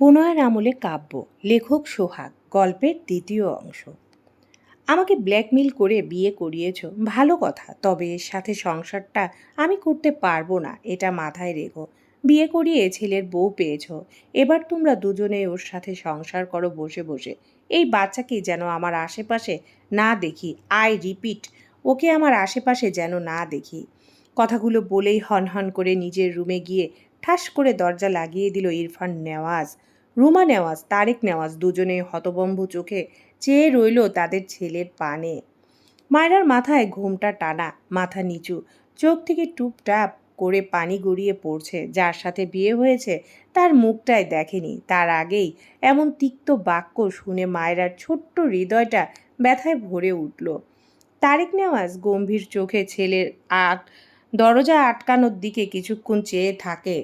পুনয়ের আমলে কাব্য, লেখক সোহাগ, গল্পের দ্বিতীয় অংশ। আমাকে ব্ল্যাকমেল করে বিয়ে করিয়েছ, ভালো কথা, তবে এর সাথে সংসারটা আমি করতে পারব না, এটা মাথায় রেখো। বিয়ে করিয়ে ছেলের বউ পেয়েছ, এবার তোমরা দুজনে ওর সাথে সংসার করো বসে বসে। এই বাচ্চাকে যেন আমার আশেপাশে না দেখি, আই রিপিট, ওকে আমার আশেপাশে যেন না দেখি। কথাগুলো বলেই হন হন করে নিজের রুমে গিয়ে ঠাস করে দরজা লাগিয়ে দিল ইরফান নেওয়াজ। রুমা নেওয়াজ, তারেক নেওয়াজ দুজনে হতবম্ব চোখে চেয়ে রইল তাদের ছেলের পানে। মায়রার মাথায় ঘুমটা টানা, মাথা নিচু, চোখ থেকে টুপটাপ করে পানি গড়িয়ে পড়ছে। যার সাথে বিয়ে হয়েছে, তার মুখটাই দেখেনি। তার আগেই এমন তিক্ত বাক্য শুনে মায়রার ছোট্ট হৃদয়টা ব্যথায় ভরে উঠল। তারেক নেওয়াজ গম্ভীর চোখে ছেলের আট দরজা আটকানোর দিকে কিছুক্ষণ চেয়ে থাকে।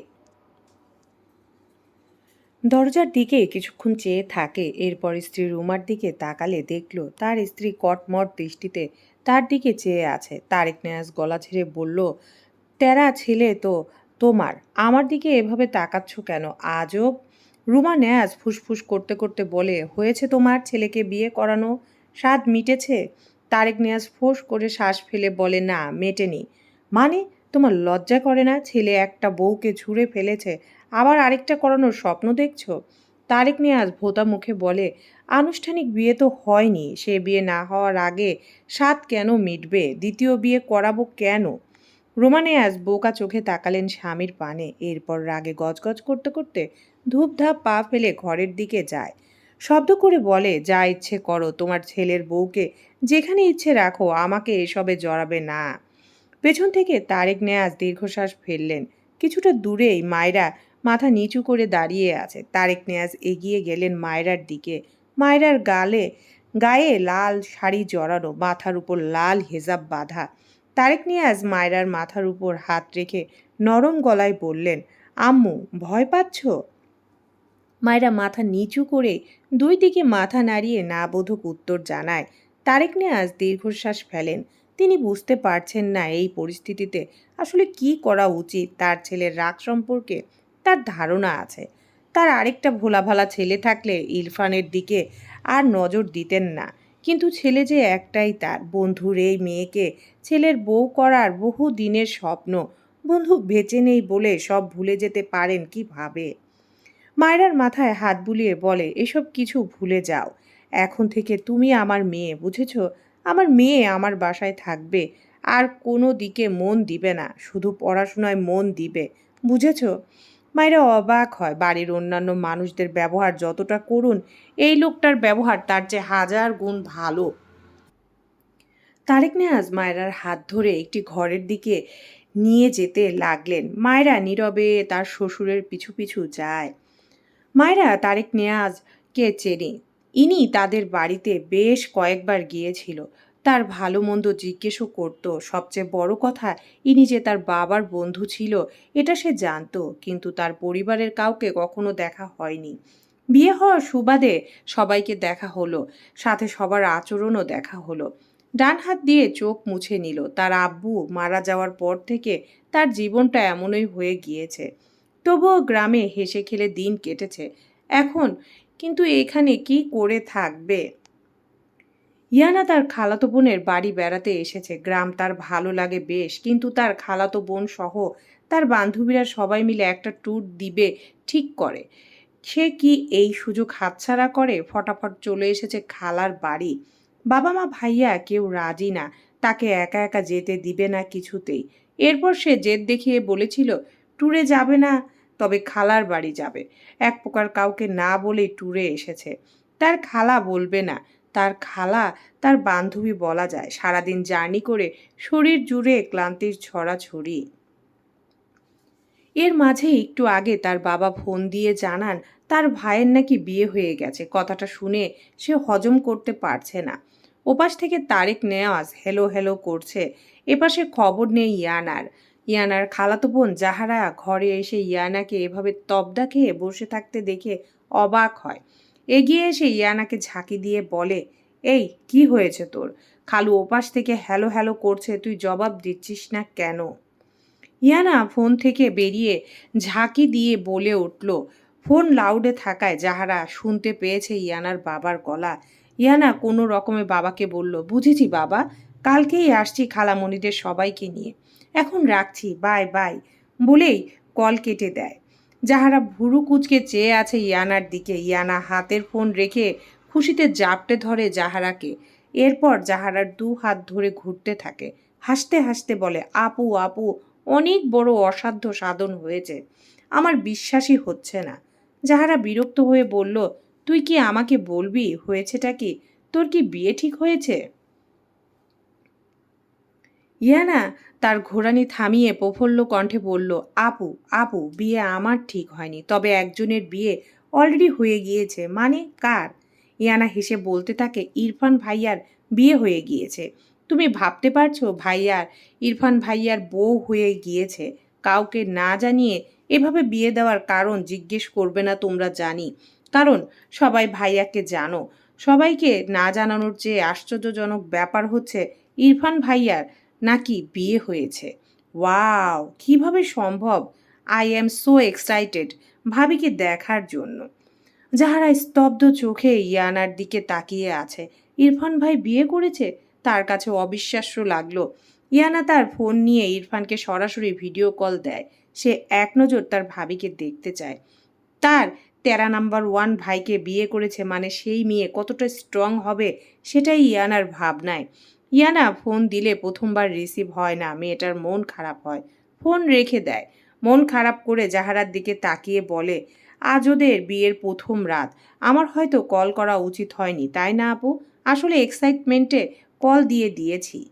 দরজার দিকে কিছুক্ষণ চেয়ে থাকে, এরপর স্ত্রী রুমার দিকে তাকালে দেখল তার স্ত্রী কটমট দৃষ্টিতে তার দিকে চেয়ে আছে। তারেক নেয়াজ গলা ছেড়ে বলল তেরা ছেলে তো তোমার, আমার দিকে এভাবে তাকাচ্ছ কেন? আজব। রুমা নেয়াজ ফুসফুস করতে করতে বলে, হয়েছে তোমার ছেলেকে বিয়ে করানো? স্বাদ মিটেছে? তারেক নেয়াজ ফোঁস করে শ্বাস ফেলে বলে, না, মেটেনি। মানে? তোমার লজ্জা করে না? ছেলে একটা বউকে ছুঁড়ে ফেলেছে আবার আরেকটা করানোর স্বপ্ন দেখছ? তারেক নিয়াজ ভোতা মুখে বলে, আনুষ্ঠানিক বিয়ে তো হয়নি। সে বিয়ে না হওয়ার আগে সাত কেন মিটবে? দ্বিতীয় বিয়ে করাবো কেন? রোমানিয়াজ বোকা চোখে তাকালেন স্বামীর পানে। এরপর রাগে গজগজ করতে করতে ধূপধাপ পা ফেলে ঘরের দিকে যায়। শব্দ করে বলে, যা ইচ্ছে করো, তোমার ছেলের বউকে যেখানে ইচ্ছে রাখো, আমাকে এসবে জড়াবে না। পেছন থেকে তারেক নেয়াজ দীর্ঘশ্বাস ফেললেন। কিছুটা দূরেই মায়রা মাথা নিচু করে দাঁড়িয়ে আছে। তারেক নেয়াজ এগিয়ে গেলেন মায়রার দিকে। মায়রার গালে, গায়ে লাল শাড়ি জড়ানো, মাথার উপর লাল হেজাব বাঁধা। তারেক নিয়াজ মায়রার মাথার উপর হাত রেখে নরম গলায় বললেন, আম্মু, ভয় পাচ্ছ? মায়েরা মাথা নিচু করে দুই দিকে মাথা নাড়িয়ে না বোধক উত্তর জানায়, তারেক নেয়াজ দীর্ঘশ্বাস ফেলেন। তিনি বুঝতে পারছেন না এই পরিস্থিতিতে আসলে কি করা উচিত। তার ছেলের রাগ সম্পর্কে তার ধারণা আছে। তার আরেকটা ভোলাভালা ছেলে থাকলে ইরফানের দিকে আর নজর দিতেন না। কিন্তু ছেলে যে একটাই তার। বন্ধুর এই মেয়েকে ছেলের বউ করার বহু দিনের স্বপ্ন। বন্ধু বেঁচে নেই বলে সব ভুলে যেতে পারেন কীভাবে মায়রার মাথায় হাত বুলিয়ে বলে, এসব কিছু ভুলে যাও। এখন থেকে তুমি আমার মেয়ে, বুঝেছ? আমার মেয়ে আমার বাসায় থাকবে। আর কোনো দিকে মন দিবে না। শুধু পড়াশোনায় মন দিবে। বুঝেছ? মায়েরা অবাক হয়। বাড়ির অন্যান্য মানুষদের ব্যবহার যতটা করুন এই লোকটার ব্যবহার তার চেয়ে হাজার গুণ ভালো। তারেক নেয়াজ মায়রার হাত ধরে একটি ঘরের দিকে নিয়ে যেতে লাগলেন। মায়েরা নীরবে তার শ্বশুরের পিছু পিছু যায়। মায়েরা তারেক নেয়াজকে চেনে। ইনি তাদের বাড়িতে বেশ কয়েকবার গিয়েছিল। তার ভালো মন্দ জিজ্ঞেসও করত। সবচেয়ে বড় কথা, ইনি যে তার বাবার বন্ধু ছিল, এটা সে জানতো, কিন্তু তার পরিবারের কাউকে কখনো দেখা হয়নি। বিয়ে হওয়ার সুবাদে সবাইকে দেখা হলো, সাথে সবার আচরণও দেখা হলো। ডান হাত দিয়ে চোখ মুছে নিল, তার আব্বু মারা যাওয়ার পর থেকে তার জীবনটা এমনই হয়ে গিয়েছে। তবুও গ্রামে হেসে খেলে দিন কেটেছে। এখন, কিন্তু এখানে কি করে থাকবে? ইয়ানা তার খালাতো বোনের বাড়ি বেড়াতে এসেছে। গ্রাম তার ভালো লাগে বেশ, কিন্তু তার খালাতো বোন সহ তার বান্ধবীরা সবাই মিলে একটা ট্যুর দিবে ঠিক করে। সে কি এই সুযোগ হাতছাড়া করে? ফটাফট চলে এসেছে খালার বাড়ি। বাবা মা ভাইয়া কেউ রাজি না, তাকে একা একা যেতে দিবে না কিছুতেই। এরপর সে জেদ দেখিয়ে বলেছিল ট্যুরে যাবে না, তবে খালার বাড়ি যাবে। এক প্রকার কাউকে না বলেই ট্যুরে এসেছে। তার খালা বলবে না তার খালা, তার বান্ধবী বলা যায়। সারাদিন জার্নি করে শরীর জুড়ে ক্লান্তির ছড়াছড়ি এর মাঝে একটু আগে তার বাবা ফোন দিয়ে জানান, তার ভাইয়ের নাকি বিয়ে হয়ে গেছে। কথাটা শুনে সে হজম করতে পারছে না। ওপাশ থেকে তারেক নেওয়াজ হেলো হেলো করছে। এপাশে খবর নেই ইয়ানার। ইয়ানার খালাতো বোন যাহারা ঘরে এসে ইয়ানাকে এভাবে তবদা খেয়ে বসে থাকতে দেখে অবাক হয়। এগিয়ে এসে ইয়ানাকে ঝাঁকি দিয়ে বলে, এই, কি হয়েছে তোর? খালু ওপাশ থেকে হ্যালো হ্যালো করছে, তুই জবাব দিচ্ছিস না কেন? ইয়ানা ফোন থেকে বেরিয়ে ঝাঁকি দিয়ে বলে উঠল, ফোন লাউডে থাকায় যাহারা শুনতে পেয়েছে ইয়ানার বাবার গলা। ইয়ানা কোনো রকমে বাবাকে বলল, বুঝেছি বাবা, কালকেই আসছি খালামণিদের সবাইকে নিয়ে। এখন রাখছি, বাই বাই। বলেই কল কেটে দেয়। যাহারা ভুরু কুচকে চেয়ে আছে ইয়ানার দিকে, ইয়ানা হাতের ফোন রেখে খুশিতে জাপটে ধরে যাহারাকে। এরপর যাহারার দু হাত ধরে ঘুরতে থাকে। হাসতে হাসতে বলে, আপু আপু, অনেক বড় অসাধ্য সাধন হয়েছে। আমার বিশ্বাসই হচ্ছে না। যাহারা বিরক্ত হয়ে বলল, তুই কি আমাকে বলবি? হয়েছেটা কি? তোর কি বিয়ে ঠিক হয়েছে? ইয়ানা তার ঘোড়ানি থামিয়ে প্রফুল্ল কণ্ঠে বলল, আপু আপু, বিয়ে আমার ঠিক হয়নি, তবে একজনের বিয়ে অলরেডি হয়ে গিয়েছে মানে কার? ইয়ানা হেসে বলতে থাকে, ইরফান ভাইয়ার বিয়ে হয়ে গিয়েছে। তুমি ভাবতে পারছ ভাইয়ার ইরফান ভাইয়ার বউ হয়ে গিয়েছে? কাউকে না জানিয়ে এভাবে বিয়ে দেওয়ার কারণ জিজ্ঞেস করবে না তোমরা জানি। কারণ সবাই ভাইয়াকে জানো। সবাইকে না জানানোর চেয়ে আশ্চর্যজনক ব্যাপার হচ্ছে, ইরফান ভাইয়ার নাকি বিয়ে হয়েছে? ওয়াও, কীভাবে সম্ভব? আই অ্যাম সো এক্সাইটেড ভাবিকে দেখার জন্য। যাহারা স্তব্ধ চোখে ইয়ানার দিকে তাকিয়ে আছে, ইরফান ভাই বিয়ে করেছে? তার কাছে অবিশ্বাস্য লাগল। ইয়ানা তার ফোন নিয়ে ইরফানকে সরাসরি ভিডিও কল দেয়। সে এক নজর তার ভাবিকে দেখতে চায়। তার তেরা নাম্বার ওয়ান ভাইকে বিয়ে করেছে মানে সেই মেয়ে কতটা স্ট্রং হবে, সেটাই ইয়ানার ভাবনায়। ইয়ানা ফোন দিলে প্রথমবার রিসিভ হয় না, মেয়েটার মন খারাপ হয়। ফোন রেখে দেয়। মন খারাপ করে জাহারার দিকে তাকিয়ে বলে, আজ ওদের বিয়ের প্রথম রাত। আমার হয়তো কল করা উচিত হয়নি, তাই না আপু? আসলে এক্সাইটমেন্টে কল দিয়ে দিয়েছি।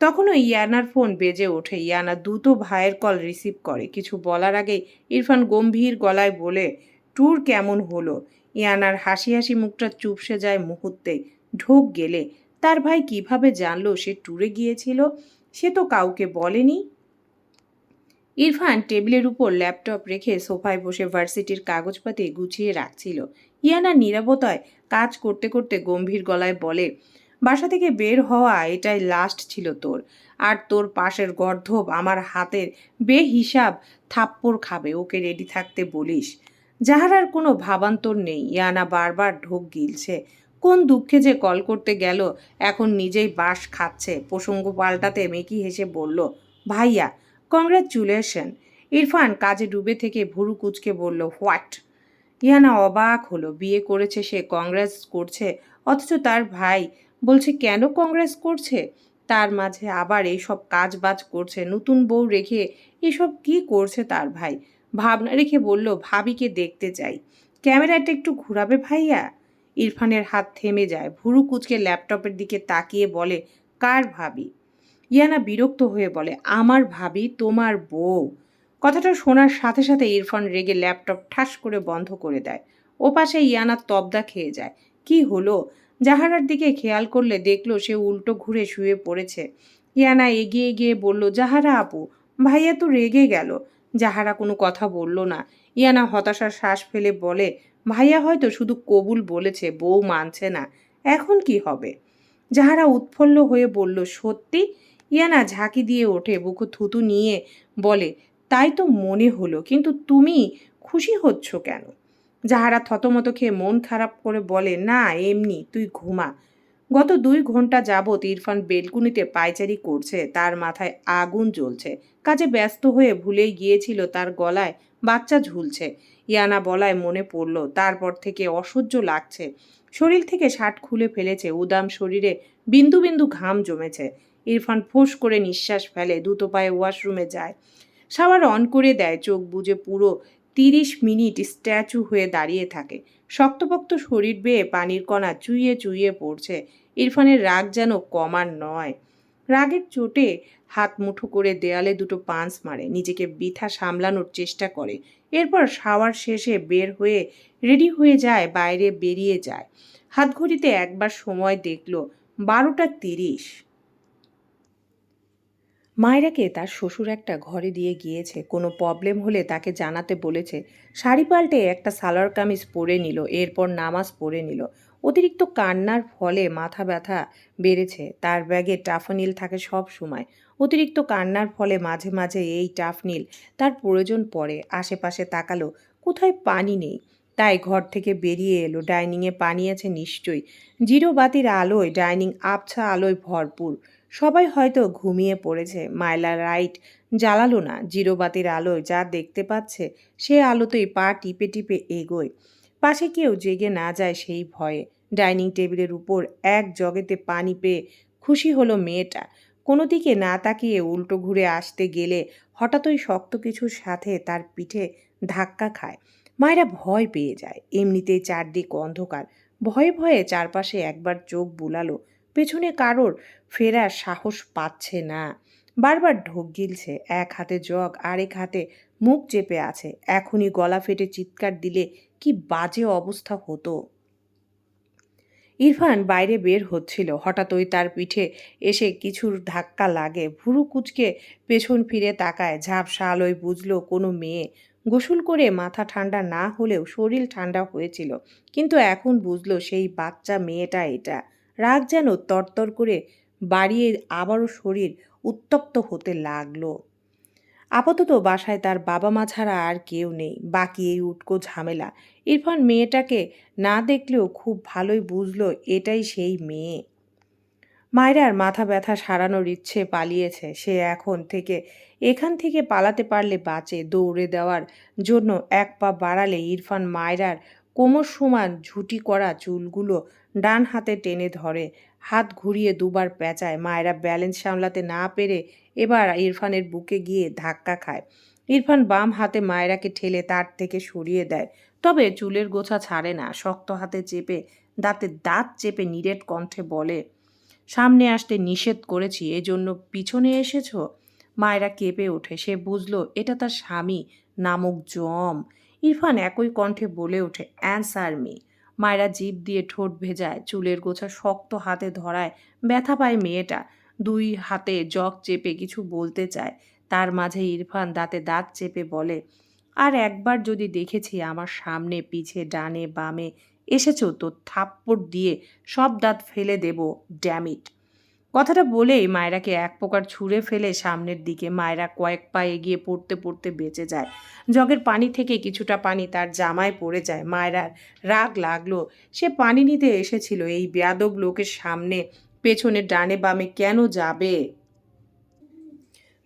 তখনও ইয়ানার ফোন বেজে ওঠে। ইয়ানা দ্রুত ভাইয়ের কল রিসিভ করে। কিছু বলার আগে ইরফান গম্ভীর গলায় বলে, ট্যুর কেমন হলো? ইয়ানার হাসি হাসি মুখটা চুপসে যায় মুহূর্তে। ঢোক গেলে তার ভাই কীভাবে জানলো সে ট্যুরে গিয়েছিল, সে তো কাউকে বলেনি। ইরফান টেবিলের উপর ল্যাপটপ রেখে সোফায় বসে ভার্সিটির কাগজপাতি গুছিয়ে রাখছিল। ইয়ানা নিরাপত্তায় কাজ করতে করতে গম্ভীর গলায় বলে, বাসা থেকে বের হওয়া এটাই লাস্ট ছিল তোর। আর তোর পাশের গর্ধব আমার হাতের বেহিসাব থাপ্পড় খাবে, ওকে রেডি থাকতে বলিস। যাহার আর কোনো ভাবান্তর নেই। ইয়ানা বারবার ঢোক গিলছে। কোন দুঃখে যে কল করতে গেল, এখন নিজেই বাস খাচ্ছে। প্রসঙ্গ পাল্টাতে মেকি হেসে বলল, ভাইয়া, কংগ্রাচুলেশন। ইরফান কাজে ডুবে থেকে ভুরু কুচকে বলল, হোয়াট? ইয়ানা অবাক হলো, বিয়ে করেছে সে কংগ্রেস করছে, অথচ তার ভাই বলছে, কেন কংগ্রেস করছে? তার মাঝে আবার এইসব কাজ বাজ করছে, নতুন বউ রেখে এসব কি করছে তার ভাই? ভাবনা রেখে বলল, ভাবিকে দেখতে চাই। ক্যামেরাটা একটু ঘুরাবে ভাইয়া? ইরফানের হাত থেমে যায়। ভুরু কুচকে ল্যাপটপের দিকে তাকিয়ে বলে, কার ভাবি? ইয়ানা বিরক্ত হয়ে বলে, আমার ভাবি তোমার বউ। কথাটা শোনার সাথে সাথে ইরফান রেগে ল্যাপটপ ঠাস করে বন্ধ করে দেয়। ও পাশে ইয়ানা তবদা খেয়ে যায়। কি হলো? জাহারার দিকে খেয়াল করলে দেখল সে উল্টো ঘুরে শুয়ে পড়েছে। ইয়ানা এগিয়ে গিয়ে বলল, জাহারা আপু, ভাইয়া তো রেগে গেল। যাহারা কোনো কথা বলল না। ইয়ানা হতাশার শ্বাস ফেলে বলে ভাইয়া হয়তো শুধু কবুল বলেছে, বউ মানছে না। এখন কি হবে? যাহারা উৎফুল্ল হয়ে বলল, সত্যি? ইয়ানা ঝাঁকি দিয়ে ওঠে, বুকু থুতু নিয়ে বলে, তাই তো মনে হলো, কিন্তু তুমি খুশি হচ্ছ কেন? যাহারা থতমত খেয়ে মন খারাপ করে বলে, না, এমনি, তুই ঘুমা। গত দুই ঘণ্টা যাবৎ ইরফান বেলকুনিতে পায়চারি করছে, তার মাথায় আগুন জ্বলছে। কাজে ব্যস্ত হয়ে ভুলেই গিয়েছিল, তার গলায় বাচ্চা ঝুলছে। ইয়ানা বলায় মনে পড়ল, তারপর থেকে অসহ্য লাগছে। শরীর থেকে শার্ট খুলে ফেলেছে, উদাম শরীরে বিন্দু বিন্দু ঘাম জমেছে। ইরফান ফোঁস করে নিঃশ্বাস ফেলে দুটো পায়ে ওয়াশরুমে যায়। শাওয়ার অন করে দেয়, চোখ বুজে পুরো তিরিশ মিনিট স্ট্যাচু হয়ে দাঁড়িয়ে থাকে। শক্তপোক্ত শরীর বেয়ে পানির কণা চুইয়ে চুইয়ে পড়ছে। ইরফানের রাগ যেন কমার নয়। রাগের চোটে হাত মুঠো করে দেয়ালে দুটো পাঁচ মারে, নিজেকে বৃথা সামলানোর চেষ্টা করে। এরপর শাওয়ার শেষে বের হয়ে রেডি হয়ে যায়, বাইরে বেরিয়ে যায়। হাত ঘড়িতে একবার সময় দেখল, বারোটা তিরিশ। মায়েরাকে তার শ্বশুর একটা ঘরে দিয়ে গিয়েছে। কোনো প্রবলেম হলে তাকে জানাতে বলেছে, শাড়ি পাল্টে একটা সালোয়ার কামিজ পরে নিল, এরপর নামাজ পরে নিল। অতিরিক্ত কান্নার ফলে মাথা ব্যথা বেড়েছে, তার ব্যাগে টাফনিল থাকে সব সময়। অতিরিক্ত কান্নার ফলে মাঝে মাঝে এই টাফনিল তার প্রয়োজন পড়ে। আশেপাশে তাকালো, কোথায় পানি নেই? তাই ঘর থেকে বেরিয়ে এলো, ডাইনিংয়ে পানি আছে নিশ্চয়ই। জিরো বাতির আলোয় ডাইনিং আবছা আলোয় ভরপুর। সবাই হয়তো ঘুমিয়ে পড়েছে, মাইলা লাইট জ্বালালো না জিরো বাতির আলোয়, যা দেখতে পাচ্ছে সে আলোতেই পা টিপে টিপে এগোয়। পাশে কেউ জেগে না যায় সেই ভয়ে। ডাইনিং টেবিলের উপর এক জগেতে পানি পেয়ে খুশি হলো মেয়েটা। কোনো দিকে না তাকিয়ে উল্টো ঘুরে আসতে গেলে হঠাৎই শক্ত কিছুর সাথে তার পিঠে ধাক্কা খায়। মায়েরা ভয় পেয়ে যায়। এমনিতেই চারদিক অন্ধকার। ভয়ে ভয়ে চারপাশে একবার চোখ বুলালো। পেছনে কারোর ফেরার সাহস পাচ্ছে না। বারবার ঢোক গিলছে। এক হাতে জগ, আরেক হাতে মুখ চেপে আছে। এখনই গলা ফেটে চিৎকার দিলে কি বাজে অবস্থা হতো? ইরফান বাইরে বের হচ্ছিল। হঠাৎই তার পিঠে এসে কিছুর ধাক্কা লাগে। ভুরু কুচকে পেছন ফিরে তাকায়। ঝাপসা আলোয় বুঝলো কোনো মেয়ে। গোসল করে মাথা ঠান্ডা না হলেও শরীর ঠান্ডা হয়েছিল। কিন্তু এখন বুঝলো সেই বাচ্চা মেয়েটা এটা। রাগ যেন তরতর করে বাড়িয়ে আবারও শরীর উত্তপ্ত হতে লাগল। আপাতত বাসায় তার বাবা মা ছাড়া আর কেউ নেই। বাকি এই উটকো ঝামেলা। ইরফান মেয়েটাকে না দেখলেও খুব ভালোই বুঝলো এটাই সেই মেয়ে। মায়রার মাথা ব্যথা সারানোর ইচ্ছে পালিয়েছে। সে এখন থেকে, এখান থেকে পালাতে পারলে বাঁচে। দৌড়ে দেওয়ার জন্য এক পা বাড়ালে ইরফান মায়রার কোমর সমান ঝুটি করা চুলগুলো ডান হাতে টেনে ধরে, হাত ঘুরিয়ে দুবার পেঁচায়। মায়েরা ব্যালেন্স সামলাতে না পেরে এবার ইরফানের বুকে গিয়ে ধাক্কা খায়। ইরফান বাম হাতে মায়েরাকে ঠেলে তার থেকে সরিয়ে দেয়। তবে চুলের গোছা ছাড়ে না, শক্ত হাতে চেপে, দাঁতে দাঁত চেপে নিরেট কণ্ঠে বলে, সামনে আসতে নিষেধ করেছি, এজন্য পিছনে এসেছ? মায়েরা কেঁপে ওঠে। সে বুঝলো, এটা তার স্বামী, নামক জম। ইরফান একই কণ্ঠে বলে ওঠে, অ্যান্সার মি। মায়েরা জিভ দিয়ে ঠোঁট ভেজায়, চুলের গোছা শক্ত হাতে ধরায়, ব্যথা পায় মেয়েটা। দুই হাতে জগ চেপে কিছু বলতে চায়। তার মাঝে ইরফান দাঁতে দাঁত চেপে বলে, আর একবার যদি দেখেছি আমার সামনে, পিছে, ডানে, বামে, এসেছ তো থাপ্পড় দিয়ে সব দাঁত ফেলে দেব, ড্যামিট। কথাটা বলেই মায়রাকে এক প্রকার ছুঁড়ে ফেলে সামনের দিকে। মায়রা কয়েক পা এগিয়ে পড়তে পড়তে বেঁচে যায়। জগের পানি থেকে কিছুটা পানি তার জামায় পড়ে যায়। মায়রার রাগ লাগল, সে পানি নিতে এসেছিল। এই বেয়াদব লোকের সামনে পেছনে ডানে বামে কেন যাবে?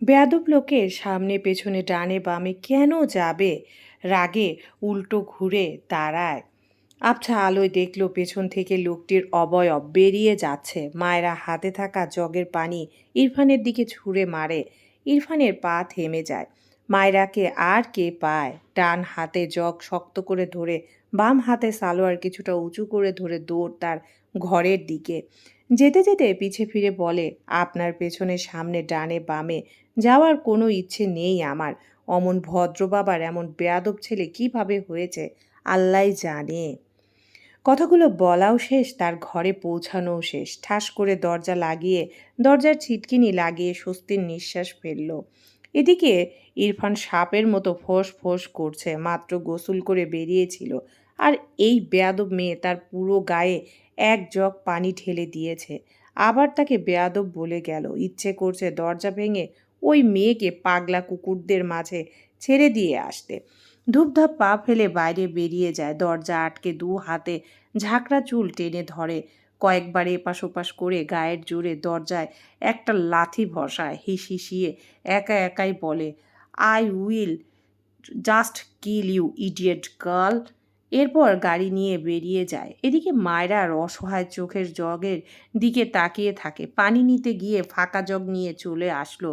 বেয়াদব লোকের সামনে পেছনে ডানে বামে কেন যাবে? রাগে উল্টো ঘুরে দাঁড়ায়। আবছা আলোয় দেখল পেছন থেকে লোকটির অবয়ব বেরিয়ে যাচ্ছে। মায়েরা হাতে থাকা জগের পানি ইরফানের দিকে ছুঁড়ে মারে। ইরফানের পা থেমে যায়। মায়রাকে আর কে পায়? ডান হাতে জগ শক্ত করে ধরে, বাম হাতে সালোয়ার কিছুটা উঁচু করে ধরে দৌড় তার ঘরের দিকে। যেতে যেতে পিছে ফিরে বলে, আপনার পেছনে সামনে ডানে বামে যাওয়ার কোনো ইচ্ছে নেই আমার। অমন ভদ্র বাবার এমন বেয়াদব ছেলে কীভাবে হয়েছে? আল্লাহ জানে। কথাগুলো বলাও শেষ, তার ঘরে পৌঁছানোও শেষ। ঠাস করে দরজা লাগিয়ে, দরজার ছিটকিনি লাগিয়ে স্বস্তির নিঃশ্বাস ফেলল। এদিকে ইরফান সাপের মতো ফোঁস ফোঁস করছে, মাত্র গোসল করে বেরিয়েছিল। আর এই বেয়াদব মেয়ে তার পুরো গায়ে এক জগ পানি ঢেলে দিয়েছে। আবার তাকে বেয়াদব বলে গেল, ইচ্ছে করছে দরজা ভেঙে ওই মেয়েকে পাগলা কুকুরদের মাঝে ছেড়ে দিয়ে আসতে। ধূপধাপ পা ফেলে বাইরে বেরিয়ে যায়। দরজা আটকে দু হাতে ঝাঁকড়া চুল টেনে ধরে। কয়েকবার এপাশ ওপাশ করে গায়ের জোরে দরজায় একটা লাথি ভসায় হিস হিসিয়ে একা একাই বলে, I will just kill you, idiot girl. এরপর গাড়ি নিয়ে বেরিয়ে যায়। এদিকে মায়রার অসহায় চোখের জগের দিকে তাকিয়ে থাকে। পানি নিতে গিয়ে ফাঁকা জগ নিয়ে চলে আসলো।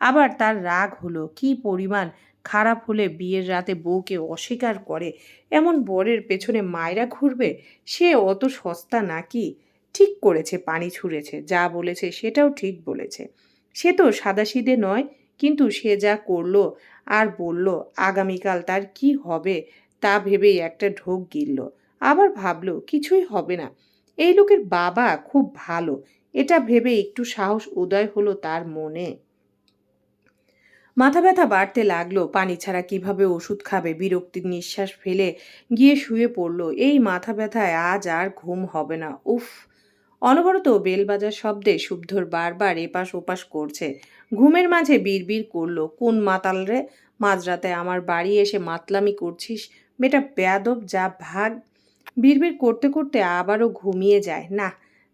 আবার তার রাগ হলো, কি পরিমাণ খারাপ হলে বিয়ের রাতে বউকে অস্বীকার করে, এমন বরের পেছনে মায়রা ঘুরবে? সে অত সস্তা নাকি? ঠিক করেছে, পানি ছুঁড়েছে, যা বলেছে সেটাও ঠিক বলেছে। সে তো সাদাসিদে নয়, কিন্তু সে যা করল আর বলল, আগামীকাল তার কি হবে তা ভেবেই একটা ঢোক গিলল। আবার ভাবলো, কিছুই হবে না। এই লোকের বাবা খুব ভালো, এটা ভেবে একটু সাহস উদয় হলো তার মনে। মাথা ব্যথা বাড়তে লাগল, পানি ছাড়া কীভাবে ওষুধ খাবে? বিরক্তির নিঃশ্বাস ফেলে গিয়ে শুয়ে পড়ল। এই মাথা ব্যথায় আজ আর ঘুম হবে না। উফ! অনবরত বেল বাজার শব্দে শুদ্ধর বারবার এপাশ ওপাশ করছে। ঘুমের মাঝে বিড়বিড় করল, কোন মাতাল রে? মাঝরাতে আমার বাড়ি এসে মাতলামি করছিস? বেটা বেয়াদব, যা ভাগ। বিড়বিড় করতে করতে আবারও ঘুমিয়ে যায়। না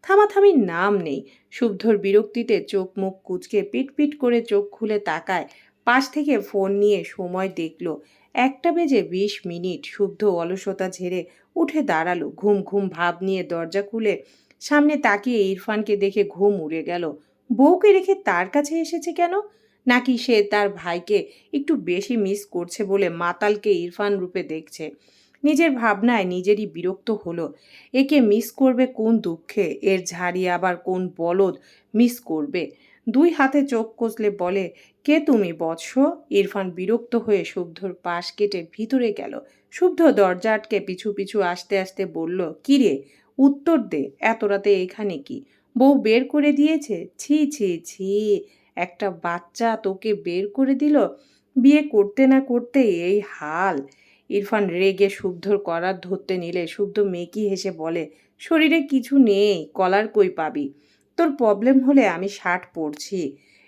থামাথামির নাম নেই। শুভ্ধর বিরক্তিতে চোখ মুখ কুচকে পিট পিট করে চোখ খুলে তাকায়। পাশ থেকে ফোন নিয়ে সময় দেখল। একটা বেজে বিশ মিনিট শুদ্ধ অলসতা ঝেড়ে উঠে দাঁড়াল। ঘুম ঘুম ভাব নিয়ে দরজা খুলে সামনে তাকিয়ে ইরফানকে দেখে ঘুম উড়ে গেল। বউকে রেখে তার কাছে এসেছে কেন? নাকি সে তার ভাইকে একটু বেশি মিস করছে বলে মাতালকে ইরফান রূপে দেখছে? নিজের ভাবনায় নিজেরই বিরক্ত হলো। একে মিস করবে কোন দুঃখে? এর ঝাড়ি আবার কোন বলদ মিস করবে? দুই হাতে চোখ কষলে বলে, কে তুমি বৎস? ইরফান বিরক্ত হয়ে শুদ্ধর পাশ কেটে ভিতরে গেল। শুদ্ধ দরজা আটকে পিছু পিছু আসতে আসতে বলল কিরে উত্তর দে, এত রাতে এখানে কি? বউ বের করে দিয়েছে? ছি ছি ছি। একটা বাচ্চা তোকে বের করে দিল? বিয়ে করতে না করতে এই হাল? ইরফান রেগে শুদ্ধর করার ধরতে নিলে শুদ্ধ মেকি হেসে বলে, শরীরে কিছু নেই, কলার কই পাবি? তোর প্রবলেম হলে আমি শার্ট পরছি।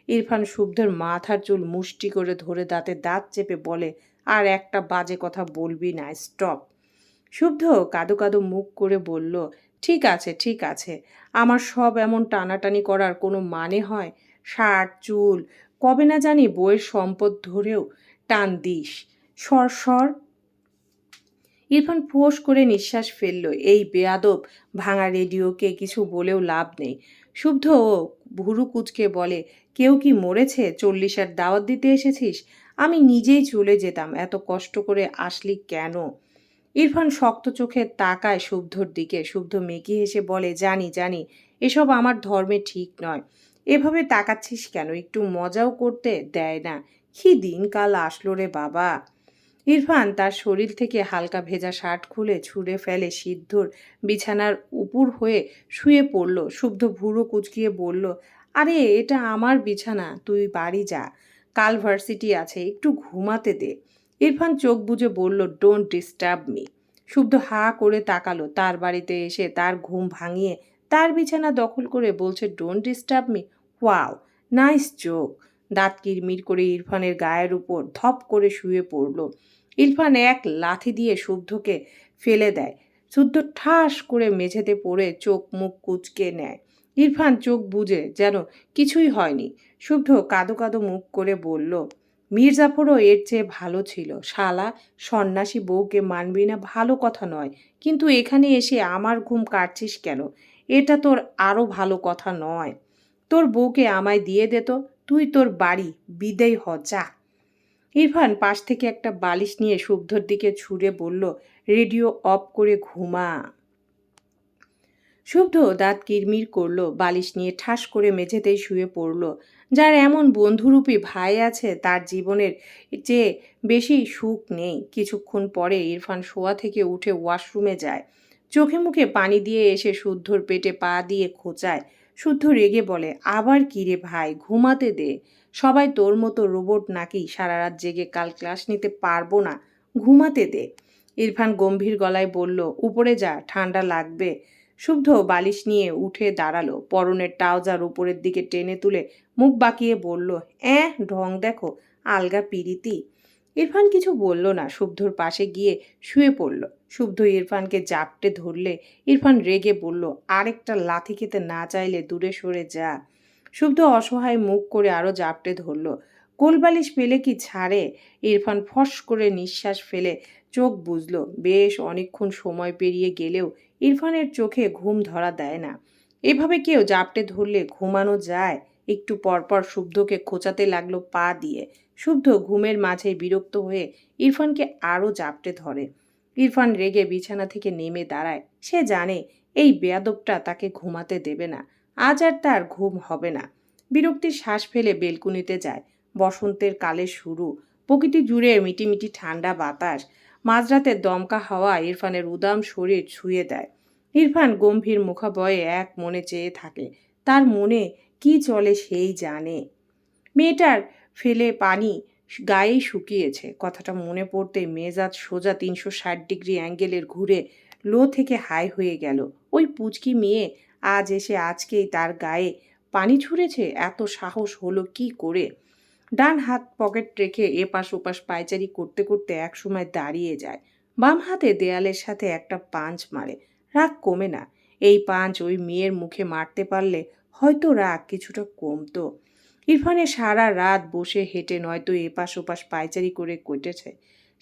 ইরফান শুদ্ধর মাথার চুল মুষ্টি করে ধরে দাঁতে দাঁত চেপে বলে, আর একটা বাজে কথা বলবি না স্টপ শুদ্ধ কাদো কাদো মুখ করে বলল, ঠিক আছে ঠিক আছে। আমার সব এমন টানাটানি করার কোনো মানে হয়? শার্ট, চুল, কবে না জানি বইয়ের সম্পদ ধরেও টান দিস। সর সর। ইরফান ফোঁস করে নিঃশ্বাস ফেলল, এই বেয়াদব, ভাঙা রেডিওকে কিছু বলেও লাভ নেই। শুদ্ধ ও ভুরু কুচকে বলে, কেউ কি মরেছে? চল্লিশের দাওয়াত দিতে এসেছিস? আমি নিজেই চলে যেতাম, এত কষ্ট করে আসলি কেন? ইরফান শক্ত চোখে তাকায় শুদ্ধর দিকে। শুদ্ধ মেকি হেসে বলে, জানি জানি, এসব আমার ধর্মে ঠিক নয়। এভাবে তাকাচ্ছিস কেন? একটু মজাও করতে দেয় না। কি দিনকাল আসলো রে বাবা? ইরফান তার শরীর থেকে হালকা ভেজা শার্ট খুলে ছুঁড়ে ফেলে সিদ্ধর বিছানার উপর হয়ে শুয়ে পড়ল। শুদ্ধ ভুরো কুচকিয়ে বলল, আরে, এটা আমার বিছানা, তুই বাড়ি যা। কাল ভার্সিটি আছে, একটু ঘুমাতে দে। ইরফান চোখ বুজে বলল ডোন্ট ডিস্টার্ব মি শুদ্ধ হা করে তাকালো, তার বাড়িতে এসে তার ঘুম ভাঙিয়ে তার বিছানা দখল করে বলছে don't disturb me wow nice চোখ দাঁত কিরমির করে ইরফানের গায়ের উপর ধপ করে শুয়ে পড়ল। ইরফান এক লাথি দিয়ে শুদ্ধকে ফেলে দেয়। শুদ্ধ ঠাস করে মেঝেতে পড়ে চোখ মুখ কুচকে নেয়। ইরফান চোখ বুঝে যেন কিছুই হয়নি। শুদ্ধ কাদো কাদো মুখ করে বলল, মির্জাফরও এর চেয়ে ভালো ছিল। শালা, সন্ন্যাসী বউকে মানবি না ভালো কথা নয়। কিন্তু এখানে এসে আমার ঘুম কাটছিস কেন? এটা তোর আরও ভালো কথা নয়। তোর বউকে আমায় দিয়ে দে তো। তুই তোর বাড়ি, বিদেয় হ, যা। ইরফান পাশ থেকে একটা বালিশ নিয়ে শুদ্ধর দিকে ছুঁড়ে বলল, রেডিও অফ করে ঘুমা। শুদ্ধ দাঁত কিরমির করল, বালিশ নিয়ে ঠাস করে মেঝেতেই শুয়ে পড়ল। যার এমন বন্ধুরূপী ভাই আছে, তার জীবনের চেয়ে বেশি সুখ নেই। কিছুক্ষণ পরে ইরফান শোয়া থেকে উঠে ওয়াশরুমে যায়। চোখে মুখে পানি দিয়ে এসে শুদ্ধর পেটে পা দিয়ে খোঁচায়। শুদ্ধ রেগে বলে, আবার কি রে ভাই, ঘুমাতে দে। সবাই তোর মতো রোবট নাকি? সারা রাত জেগে কাল ক্লাস নিতে পারব না, ঘুমাতে দে। ইরফান গম্ভীর গলায় বলল, উপরে যা, ঠান্ডা লাগবে। শুদ্ধ বালিশ নিয়ে উঠে দাঁড়াল, পরনের ট্রাউজার উপরের দিকে টেনে তুলে মুখ বাঁকিয়ে বলল, অ্যাঁ, ঢং দেখো, আলগা পিরিতি। ইরফান কিছু বলল না। শুদ্ধর পাশে গিয়ে শুয়ে পড়ল। শুদ্ধ ইরফানকে জাপটে ধরলে ইরফান রেগে বলল, আরেকটা লাথি খেতে না চাইলে দূরে সরে যা। শুদ্ধ অসহায় মুখ করে আরও জাপটে ধরল। কোলবালিশ পেলে কি ছাড়ে? ইরফান ফস করে নিঃশ্বাস ফেলে চোখ বুঝল বেশ অনেকক্ষণ সময় পেরিয়ে গেলেও ইরফানের চোখে ঘুম ধরা দেয় না। এভাবে কেউ জাপটে ধরলে ঘুমানো যায়? একটু পরপর শুদ্ধকে খোঁচাতে লাগল পা দিয়ে। শুদ্ধ ঘুমের মাঝে বিরক্ত হয়ে ইরফানকে আরও জাপটে ধরে। ইরফান রেগে বিছানা থেকে নেমে দাঁড়ায়। সে জানে এই বেয়াদবটা তাকে ঘুমাতে দেবে না। আজ আর তার ঘুম হবে না। বিরক্তির শ্বাস ফেলে বেলকুনিতে যায়। বসন্তের কালে শুরু। প্রকৃতি জুড়ে মিটিমিটি ঠান্ডা বাতাস। মাঝরাতে দমকা হাওয়া ইরফানের উদাম শরীর ছুঁয়ে দেয়। ইরফান গম্ভীর মুখাবয়ে এক মনে চেয়ে থাকে। তার মনে কি চলে সেই জানে। মেয়েটার ফেলে পানি গায়েই শুকিয়েছে। কথাটা মনে পড়তে মেজাজ সোজা তিনশো ষাট ডিগ্রি অ্যাঙ্গেলের ঘুরে লো থেকে হাই হয়ে গেল। ওই পুচকি মেয়ে আজ এসে আজকেই তার গায়ে পানি ছুঁড়েছে? এত সাহস হলো কি করে? ডান হাত পকেট রেখে এপাশ ওপাশ পায়চারি করতে করতে একসময় দাঁড়িয়ে যায়। বাম হাতে দেয়ালের সাথে একটা পাঞ্চ মারে। রাগ কমে না। এই পাঞ্চ ওই মেয়ের মুখে মারতে পারলে হয়তো রাগ কিছুটা কমতো। ইরফানে সারা রাত বসে হেঁটে নয়তো এপাশ ওপাশ পায়চারি করে কেটেছে।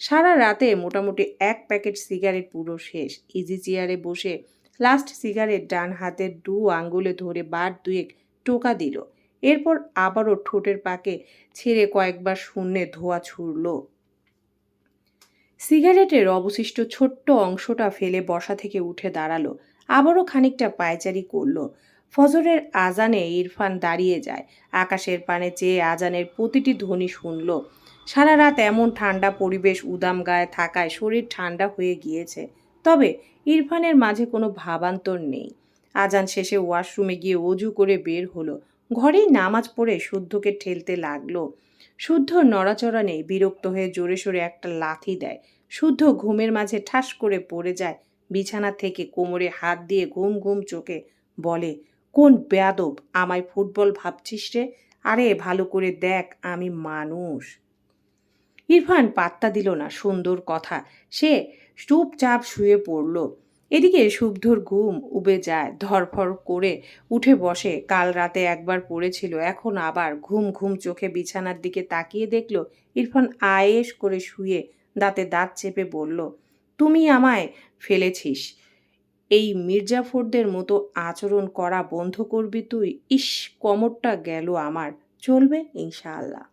সারা রাতে মোটামুটি এক প্যাকেট সিগারেট পুরো শেষ। ইজি চেয়ারে বসে লাস্ট সিগারেট ডান হাতের দু আঙ্গুলে ধরে বার দুয়েক টোকা দিল। এরপর আবারও ঠোঁটের পাকে ছেড়ে কয়েকবার শূন্যে ধোয়া ছুড়ল। সিগারেটের অবশিষ্ট ছোট্ট অংশটা ফেলে বসা থেকে উঠে দাঁড়াল। আবারও খানিকটা পায়চারি করল। ফজরের আজানে ইরফান দাঁড়িয়ে যায়। আকাশের পানে চেয়ে আজানের প্রতিটি ধ্বনি শুনল। সারা রাত এমন ঠান্ডা পরিবেশ উদাম গায়ে থাকায় শরীর ঠান্ডা হয়ে গিয়েছে। তবে ইরফানের মাঝে কোনো ভাবান্তর নেই। আজান শেষে ওয়াশরুমে গিয়ে অজু করে বের হলো। ঘরেই নামাজ পড়ে শুদ্ধকে ঠেলতে লাগল। শুদ্ধ নড়াচড়া নেই, বিরক্ত হয়ে জোরে সোরে একটা লাথি দেয়। শুদ্ধ ঘুমের মাঝে ঠাস করে পড়ে যায়। বিছানা থেকে কোমরে হাত দিয়ে ঘুম ঘুম চোখে বলে কোন বেয়াদব আমায় ফুটবল ভাবছিস রে? আরে, ভালো করে দেখ, আমি মানুষ। ইরফান পাত্তা দিল না, সুন্দর কথা। সে চুপচাপ শুয়ে পড়ল। এদিকে শুভ্ধর ঘুম উবে যায়, ধরফর করে উঠে বসে। কাল রাতে একবার পড়েছিল, এখন আবার ঘুম ঘুম চোখে বিছানার দিকে তাকিয়ে দেখল, ইরফান আয়েস করে শুয়ে দাঁতে দাঁত চেপে বলল, তুমি আমায় ফেলেছিস। এই মির্জাফরদের মতো আচরণ করা বন্ধ করবি তুই? ইস কমরটা গেল আমার। চলবে ইনশাআল্লাহ।